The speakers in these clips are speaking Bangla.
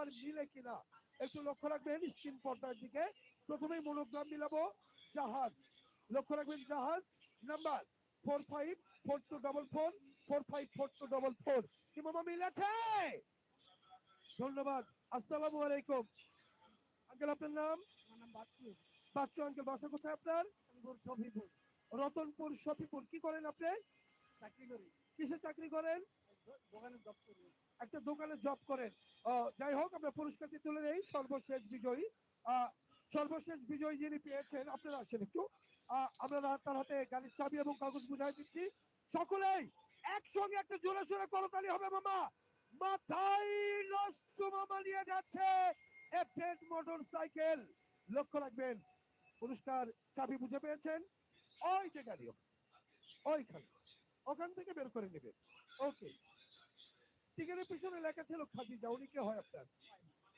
নাম্বার মিলে কিনা একটু লক্ষ্য রাখবেন স্ক্রিন পর্দার দিকে। প্রথমেই মনোগ্রাম মিলাবো জাহাজ। লক্ষ্য রাখবেন জাহাজ। Number four five four two double four four five four two double four. কি মামা মিলেছে? ধন্যবাদ। আসসালামু আলাইকুম। আঙ্কেল আপনার নাম? বাচ্চু। বাচ্চু আঙ্কেল বাসা কোথায় আপনার? শফিপুর রতনপুর শফিপুর কি করেন আপনি? চাকরি করি। কিসে চাকরি করেন? দোকানে জব করি দোকানে জব করেন। যাই হোক, আমরা পুরস্কারটি তুলে নেই। সর্বশেষ বিজয়ী। সর্বশেষ বিজয়ী যিনি পেয়েছেন, আপনারা আসেন একটু। আমরা তার হাতে গাড়ির চাবি এবং কাগজ বুঝাই দিচ্ছি। সকলেই একসঙ্গে একটা জোরে সোরে করতালি হবে মামা। মাথায় নষ্ট মামা নিয়ে যাচ্ছে। মোটর সাইকেল লক্ষ্য রাখবেন, পুরস্কার চাবি বুঝে পেয়েছেন। ওই যে গাড়ি ওইখানে। ওখান থেকে বের করে নেবেন। ওকে। টিকেটের পিছনে লেখা ছিল খাদিজা উনি কে হয় আপনার?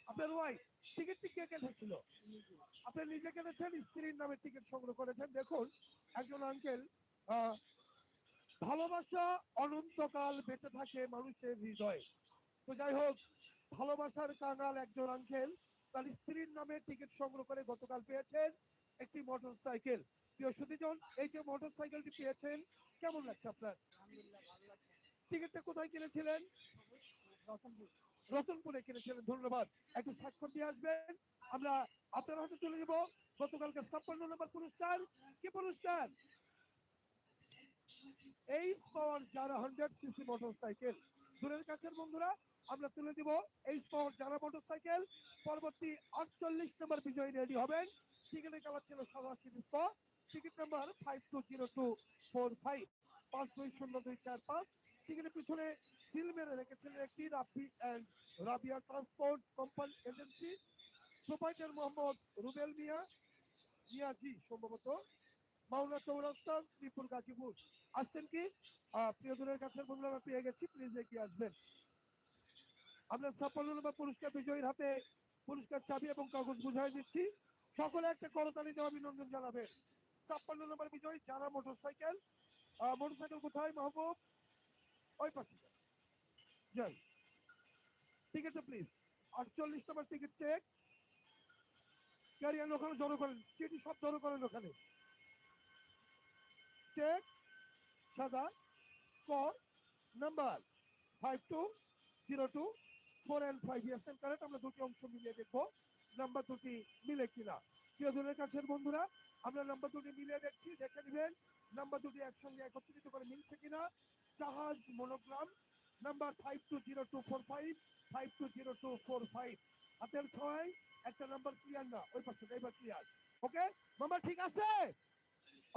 আপনার ওয়াইফ টিকিটটি কে কেটেছিল? আপনি নিজে কেটেছেন, স্ত্রীর নামে টিকিট সংগ্রহ করেছেন। দেখুন, একজন আঙ্কেল ভালোবাসা অনন্তকাল বেঁচে থাকে মানুষের হৃদয়ে। তো যাই হোক, ভালোবাসার কাঙাল একজন আঙ্কেল তার স্ত্রীর নামে টিকিট সংগ্রহ করে গতকাল পেয়েছেন একটি মোটর সাইকেল প্রিয় সুদীজন এই যে মোটর সাইকেলটি পেয়েছেন, কেমন লাগছে আপনার? টিকিটটা কোথায় কিনেছিলেন? রতনপুরে কিনেছিলেন, ধন্যবাদ। একটু স্বাক্ষর দিয়ে আসবেন। আমরা আপনার হাতে তুলে দেব গতকালকে ছাপ্পান্ন নম্বর পুরস্কার। কি পুরস্কার? এইচ পাওয়ার যারা হান্ড্রেড সিসি মোটর সাইকেল দূরের কাছের বন্ধুরা, আমরা তুলে দিব এইচ পাওয়ার যারা মোটর সাইকেল পরবর্তী আটচল্লিশ নম্বর বিজয়ী রেডি হবেন। টিকিটের কালার ছিল সাতাশি দুশো ticket number five two zero two four five পাঁচ দুই শূন্য দুই চার পাঁচ। টিকিটের পিছনে সিল মেরে রেখেছিলেন একটি Rafi and Rabia transport company agency. Proprietor Mohammad Rubel Mia Miaji সম্ভবত। মাওনা চৌরাস্তা শ্রীপুর গাজীপুর। আসছেন কি? আহ, প্রিয় দূরের কাছের বন্ধুরা আমরা পেয়ে গেছি প্লিজ এগিয়ে আসবেন। আমরা ছাপ্পান্ন নম্বর পুরস্কার বিজয়ীর হাতে পুরস্কার চাবি এবং কাগজ বুঝাই দিচ্ছি। সকলে একটা করতালি দেওয়া অভিনন্দন জানাবেন। ছাপ্পান্ন নম্বর বিজয়ী যারা মোটর সাইকেল মোটর সাইকেল কোথায় মাহবুব? ওই পাশে যাই টিকিটটা প্লিজ আটচল্লিশ নম্বর টিকিট চেক ক্যারিয়ার ওখানে, জড়ো করেন। চিঠি সব জড়ো করেন ওখানে। চেক সাদা। কর number five two zero two four and five years correct আমরা দুটি অংশ মিলিয়ে দেখব নাম্বার দুটি মিলে কিনা। প্রিয় দূরের কাছের বন্ধুরা, আমরা নাম্বার দুটি মিলিয়ে দেখছি। দেখে নেবেন নাম্বার দুটি একসঙ্গে একত্রিত করে মিলছে কিনা। জাহাজ monogram number five two zero two four five five two zero two four five হাতের ছয় একটা নাম্বার ক্লিয়ার না ওই পাশে এবার ক্লিয়ার ওকে মামা ঠিক আছে?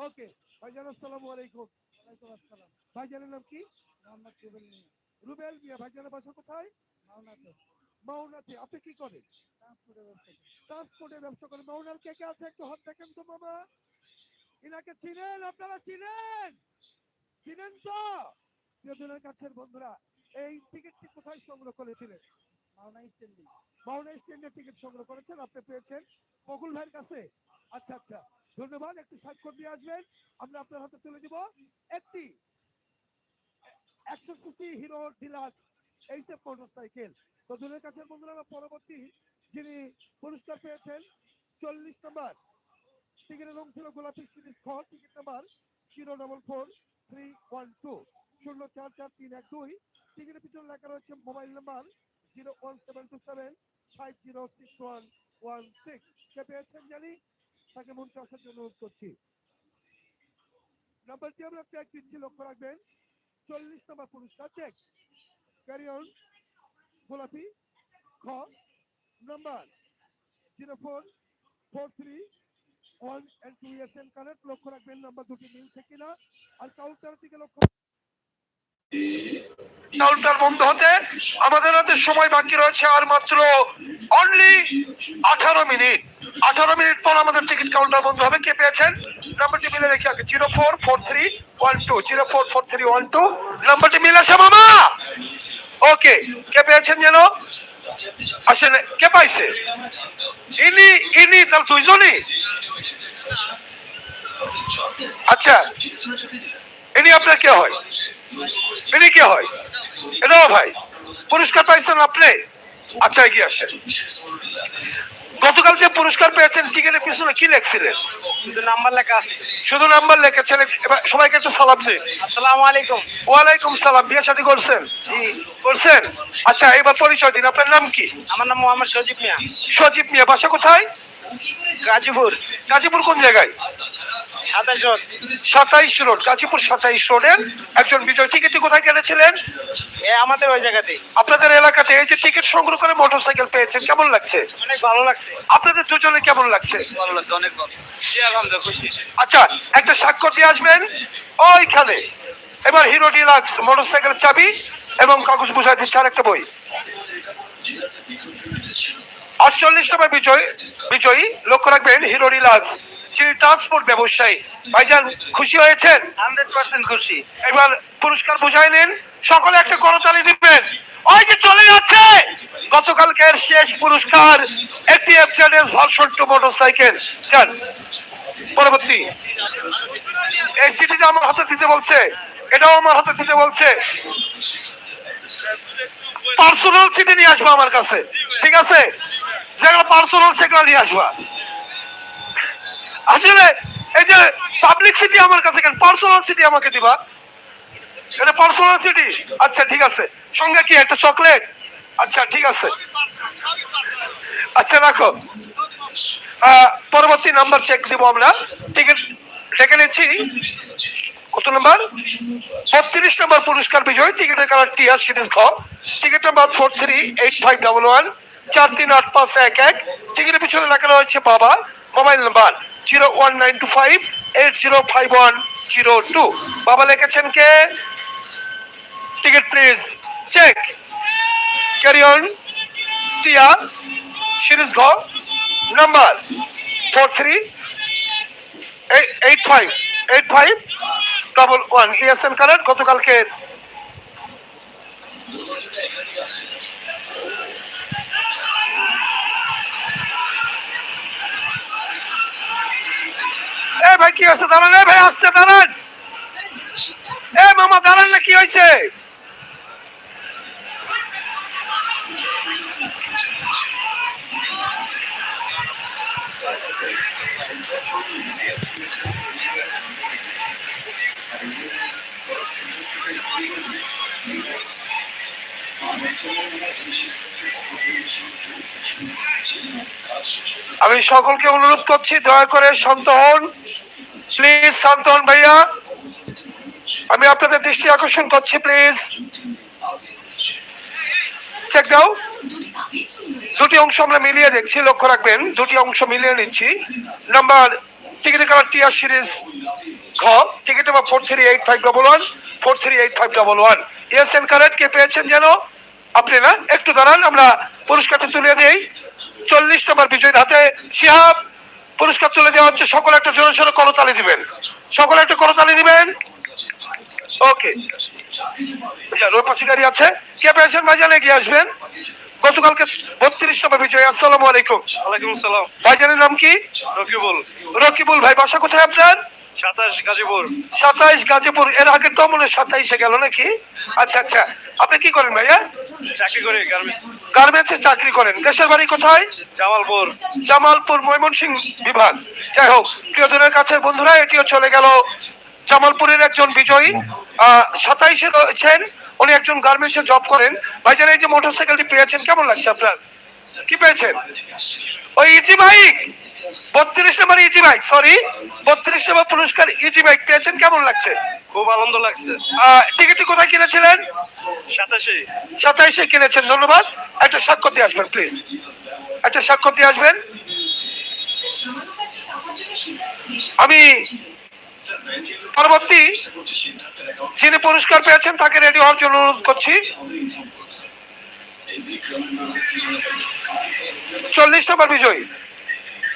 ওকে ভাইজান আসসালামু আলাইকুম। ওয়ালাইকুম আসসালাম। ভাইজানের নাম কি? মোহাম্মদ রুবেল মিয়া। রুবেল মিয়া ভাইজানের বাসা কোথায়? মাওনাতে। মাওনাতে। আপনি কি করেন? ট্রান্সপোর্টের ব্যবসা করেন। মাওনার কে কে আছে? একটু হাত দেখেন তো মামা। ইনাকে চিনেন? আপনারা চিনেন? চিনেন তো? প্রিয়জনের কাছের বন্ধুরা এই টিকিটটি কোথায় সংগ্রহ করেছিলেন? মাওনা স্ট্যান্ডে টিকিট সংগ্রহ করেছেন আপনি পেয়েছেন বকুল ভাইয়ের কাছে। আচ্ছা আচ্ছা ধন্যবাদ একটু স্বাক্ষর দিয়ে আসবেন। আমরা আপনার হাতে তুলে দিব একটি একশো সিসি হিরো ডিলাক্স এইসব তো কাছের বন্ধুরা পরবর্তী যিনি পুরস্কার পেয়েছেন চল্লিশ নম্বর টিকিটের রং ছিল গোলাপি সিরিজ খ ticket number zero double four three one two শূন্য চার চার তিন এক দুই। টিকিটের পিছনে লেখা রয়েছে mobile number zero one seven two seven five zero six one one six. কে পেয়েছেন জানি? তাকে মঞ্চে আসার জন্য অনুরোধ করছি। নাম্বারটি আমরা চেক দিচ্ছি, লক্ষ্য রাখবেন। চল্লিশ নম্বর পুরস্কার চেক ক্যারি অন গোলাপি খ number zero four four three one and two S and correct লক্ষ্য রাখবেন, নাম্বার দুটি মিলছে কিনা। আর কাউন্টার দিকে লক্ষ্য কাউন্টার বন্ধ হতে আমাদের হাতে সময় বাকি রয়েছে, আর মাত্র অনলি আঠারো মিনিট। আঠারো মিনিট পর আমাদের টিকিট কাউন্টার বন্ধ হবে। কে পেয়েছেন? নাম্বারটি মিলে রেখে আগে zero four four three one two zero four four three one two নাম্বারটি মিলেছে মামা! ওকে কে পেয়েছেন যেন? আসেন, কে পাইছে? ইনি ইনি তার দুইজনই? আচ্ছা ইনি আপনার কে হয়? ইনি কে হয়? এটাও ভাই পুরস্কার পাইছেন আপনি? আচ্ছা এগিয়ে আসেন। গতকাল যে পুরস্কার পেয়েছেন টিকিটের পিছনে কি লেখছিলেন? শুধু নাম্বার লেখা আছে। শুধু নাম্বার লেখেছেন। সবাইকে একটু সালাম দিন। আসসালামু আলাইকুম। ওয়ালাইকুম সালাম। বিয়ে শাদী করছেন? জি। করছেন? আচ্ছা এবার পরিচয় দিন। আপনার নাম কি? আমার নাম মোহাম্মদ সজীব মিয়া। সজীব মিয়া বাসা কোথায়? গাজীপুর। গাজীপুর কোন জায়গায়? সাতাইশ রোড গাজীপুর সাতাইশ রোডের একজন বিজয়। টিকিটটি কোথায় কিনেছিলেন আমাদের ওই জায়গাতেই। আপনাদের এলাকাতে এই যে টিকিট সংগ্রহ করে মোটরসাইকেল পেয়েছেন কেমন লাগছে? অনেক ভালো লাগছে। আপনাদের দুজনে কেমন লাগছে? ভালো লাগছে অনেক ভালো। খুশি। আচ্ছা একটা স্বাক্ষর দিয়ে আসবেন। ওইখানে। এবার হিরো ডিলাক্স মোটরসাইকেলের চাবি এবং কাগজ বুঝাই দিচ্ছে আর একটা বই। আটচল্লিশ নম্বর বিজয় বিজয়ী। লক্ষ্য রাখবেন হিরো ডিলাক্স যিনি ট্রান্সপোর্ট ব্যবসায়ী ভাইজান খুশি হয়েছেন? হান্ড্রেড পার্সেন্ট খুশি। এবার পুরস্কার বুঝাই নিন। সকলে একটা করতালি দিবেন। ওই যে চলে যাচ্ছে! গতকালকের শেষ পুরস্কার একটি এফজেডএস ভার্সন টু মোটরসাইকেল। যান পরবর্তী। এই সিটিটা আমার হাতে দিতে বলছে। এটাও আমার হাতে দিতে বলছে। পার্সোনাল সিটি নিয়ে আসবা আমার কাছে। ঠিক আছে? যেগুলো পার্সোনাল সেগুলো নিয়ে আসবা। আসলে এই যে পাবলিক সিটি আমার কাছে কেন? পার্সোনাল সিটি আমাকে দিবা। এটা পার্সোনাল সিটি আচ্ছা ঠিক আছে। সঙ্গে কি একটা চকলেট আচ্ছা ঠিক আছে। আচ্ছা রাখো। পরবর্তী নাম্বার চেক দিব আমরা। টিকিট ডেকে নিচ্ছি। কত নাম্বার বত্রিশ নম্বর পুরস্কার বিজয়। টিকিটের কালার টিআর সিরিজ ঘ। Ticket number four three eight five double one চার তিন আট পাঁচ এক এক। টিকিটের পিছনে লেখা রয়েছে বাবা mobile number zero one nine two five eight zero five one zero two বাবা লিখেছেন কে? Ticket please check carry on টিয়া সিরিজ ঘ number four three eight five eight five double one ESN current গতকালকে ভাই, কি হয়েছে? দাঁড়ান ভাই, আসতে দাঁড়ান। এ মামা, দাঁড়ান না, কি হয়েছে? আমি সকলকে অনুরোধ করছি, দয়া করে শান্ত হন। প্লিজ শান্ত হন ভাইয়া আমি আপনাদের দৃষ্টি আকর্ষণ করছি প্লিজ চেক দাও। দুটি অংশ আমরা মিলিয়ে দেখছি, লক্ষ্য রাখবেন। দুটি অংশ মিলিয়ে নিচ্ছি। Number ticket colour TR series ঘ। Ticket number four three eight five double one four three eight five double one yes N current কে পেয়েছেন যেন? আপনি না? একটু দাঁড়ান, আমরা পুরস্কারটা তুলে দিই। চল্লিশ নম্বর বিজয়ীর হাতে, শিহাব। পুরস্কার তুলে দেওয়া হচ্ছে সকলে একটা জোরে সোরে করতালি দিবেন। সকলে একটা করতালি দিবেন? ওকে। আচ্ছা গাড়ি আছে। কে পেয়েছেন ভাইজান? এগিয়ে আসবেন। গতকালকে বত্রিশ নম্বর বিজয়। আসসালামু আলাইকুম। ওয়ালাইকুম আসসালাম। ভাইজানের নাম কি? রকিবুল। রকিবুল ভাই বাসা কোথায় আপনার? সাতাশ গাজীপুর। এর তো মনে সাতাইশে গেল নাকি? আচ্ছা আচ্ছা। আপনি কি করেন ভাইয়া? চাকরি করে গার্মেন্টস। গার্মেন্টসে চাকরি করেন। দেশের বাড়ি কোথায়? জামালপুর। জামালপুর ময়মনসিংহ বিভাগ। যাই হোক প্রিয়জনের কাছে বন্ধুরা এটিও চলে গেল জামালপুরের একজন বিজয়ী। সাতাইশে রয়েছেন। উনি একজন গার্মেন্টসে জব করেন। ভাইজান এই যে মোটরসাইকেলটি পেয়েছেন কেমন লাগছে আপনার? কি পেয়েছেন? ওই ইজি বাইক! বত্রিশ নম্বর ইজি বাইক সরি বত্রিশ নম্বর পুরস্কার ইজি বাইক পেয়েছেন কেমন লাগছে? খুব আনন্দ লাগছে। আহ, টিকিটটি কোথায় কিনেছিলেন? সাতাশে সাতাইশে কিনেছেন ধন্যবাদ। একটা স্বাক্ষর দিয়ে আসবেন প্লিজ একটা স্বাক্ষর দিয়ে আসবেন। আমি পরবর্তী যিনি পুরস্কার পেয়েছেন তাকে রেডি হওয়ার জন্য অনুরোধ করছি। চল্লিশ নম্বর বিজয়ী।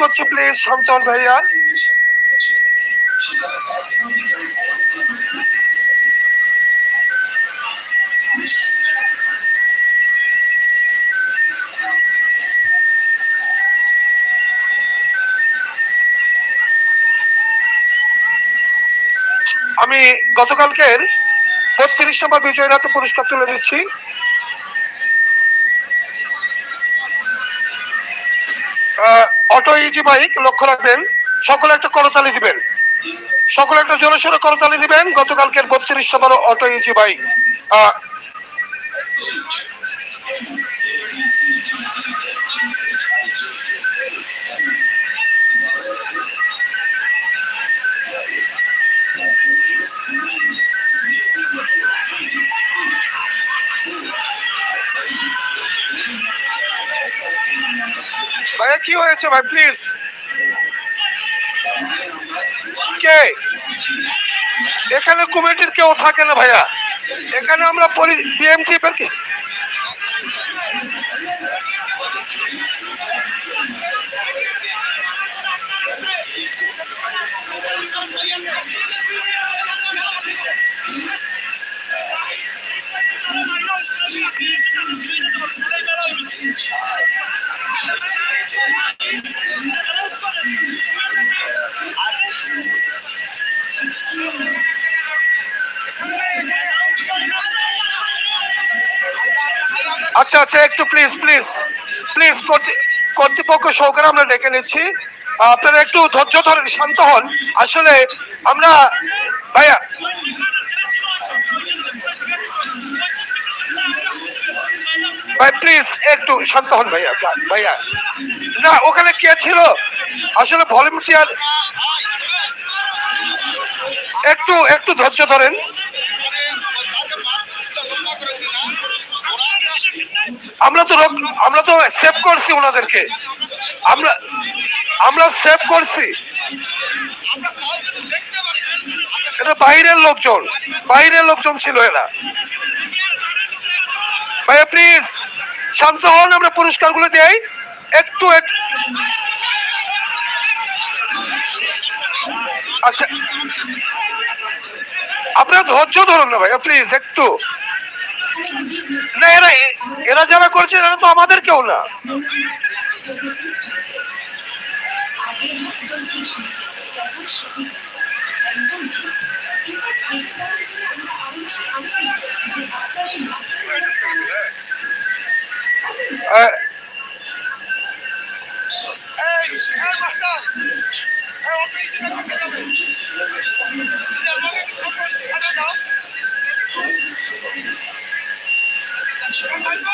করছি প্লিজ শান্তন ভাইয়া। আমি গতকালকের বত্রিশ নম্বর বিজয় রাতে পুরস্কার তুলে দিচ্ছি। অটো ইজি বাইক লক্ষ্য রাখবেন, সকলে একটা করতালি দিবেন। সকলে একটা জোরে সোরে করতালি দিবেন। গতকালকের বত্রিশ নম্বর অটো ইজি বাইক কি হয়েছে ভাই প্লিজ কে? এখানে কমিটির কেউ থাকে না ভাইয়া। এখানে আমরা বিএমটি কে আচ্ছা আচ্ছা একটু প্লিজ প্লিজ প্লিজ কর্তৃপক্ষ সহকারে আমরা ডেকে নিচ্ছি। আপনারা একটু ধৈর্য ধরেন, শান্ত হন। আসলে আমরা, ভাইয়া। ভাই প্লিজ একটু শান্ত হন, ভাইয়া ভাইয়া। না, ওখানে কে ছিল? আসলে ভলেন্টিয়ার একটু একটু ধৈর্য ধরেন। আমরা তো আমরা তো সেভ করছি ওনাদেরকে। আমরা আমরা সেভ করছি। এটা বাইরের লোকজন বাইরের লোকজন ছিল এরা। ভাইয়া প্লিজ শান্ত হন, আমরা পুরস্কারগুলো দেই। একটু এক- আচ্ছা। আপনারা ধৈর্য ধরুন না ভাইয়া প্লিজ একটু। না, এরা এরা যারা করছে এরা তো আমাদের কেউ না।